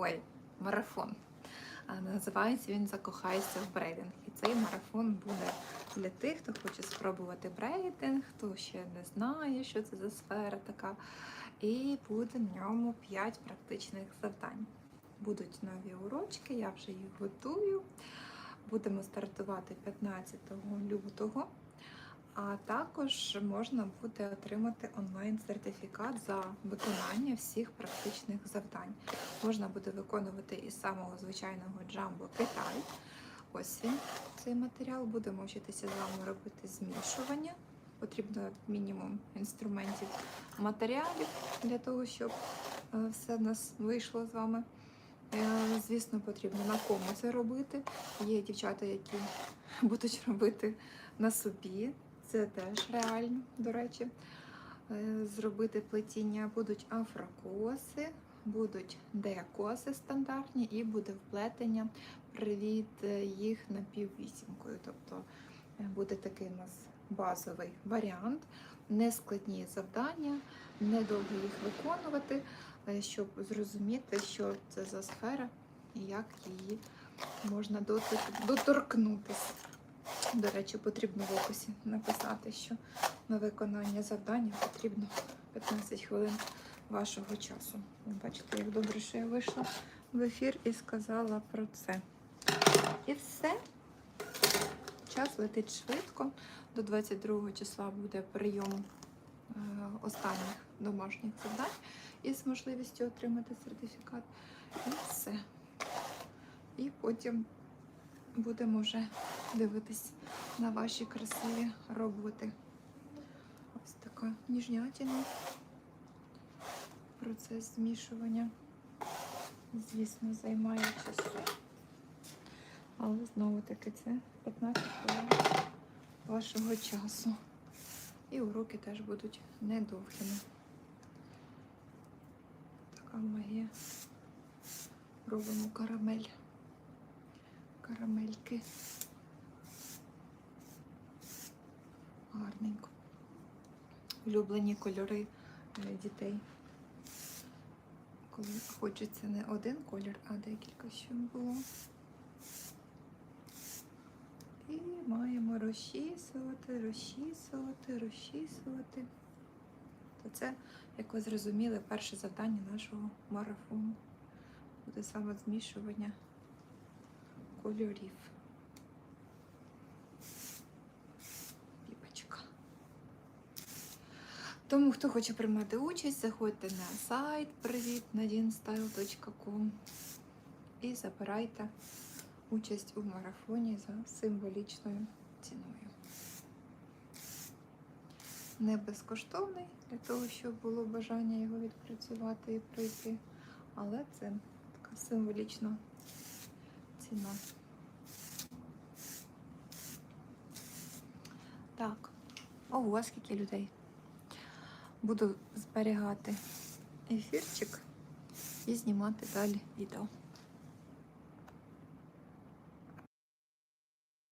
ой, марафон. Називається він Закохайся в брейдинг. І цей марафон буде для тих, хто хоче спробувати брейдинг, хто ще не знає, що це за сфера така. І буде в ньому 5 практичних завдань. Будуть нові урочки, я вже їх готую. Будемо стартувати 15 лютого. А також можна буде отримати онлайн-сертифікат за виконання всіх практичних завдань. Можна буде виконувати із самого звичайного джамбо Китай. Ось він, цей матеріал. Будемо вчитися з вами робити змішування. Потрібно мінімум інструментів матеріалів для того, щоб е, все в нас вийшло з вами. Е, Звісно, потрібно на кому це робити. Є дівчата, які будуть робити на собі. Це теж реально, до речі. Е, Зробити плетіння будуть афрокоси, будуть декоси стандартні і буде вплетення привід е, їх напіввісімкою. Тобто е, буде такий у нас базовий варіант, нескладні завдання, недовго їх виконувати, щоб зрозуміти, що це за сфера і як її можна доторкнутися. До речі, потрібно в описі написати, що на виконання завдання потрібно 15 хвилин вашого часу. Ви бачите, як добре, що я вийшла в ефір і сказала про це. І все. Час летить швидко. До 22 числа буде прийом е, останніх домашніх завдань із можливістю отримати сертифікат. І все. І потім будемо вже дивитись на ваші красиві роботи. Ось така ніжнятина. Процес змішування, звісно, займає часу. Але знову таки це 15 хвилин вашого часу. І уроки теж будуть недовгими. Така магія. Робимо карамель. Карамельки. Гарненько. Улюблені кольори дітей. Коли хочеться не один колір, а декілька щоб було. І маємо розчісувати, розчісувати, розчісувати. То це, як ви зрозуміли, перше завдання нашого марафону. Буде саме змішування кольорів. Тому, хто хоче приймати участь, заходьте на сайт привіт і забирайте участь у марафоні за символічною ціною. Не безкоштовний для того, щоб було бажання його відпрацювати і пройти, але це така символічна ціна. Так, ого, скільки людей. Буду зберігати ефірчик і знімати далі відео.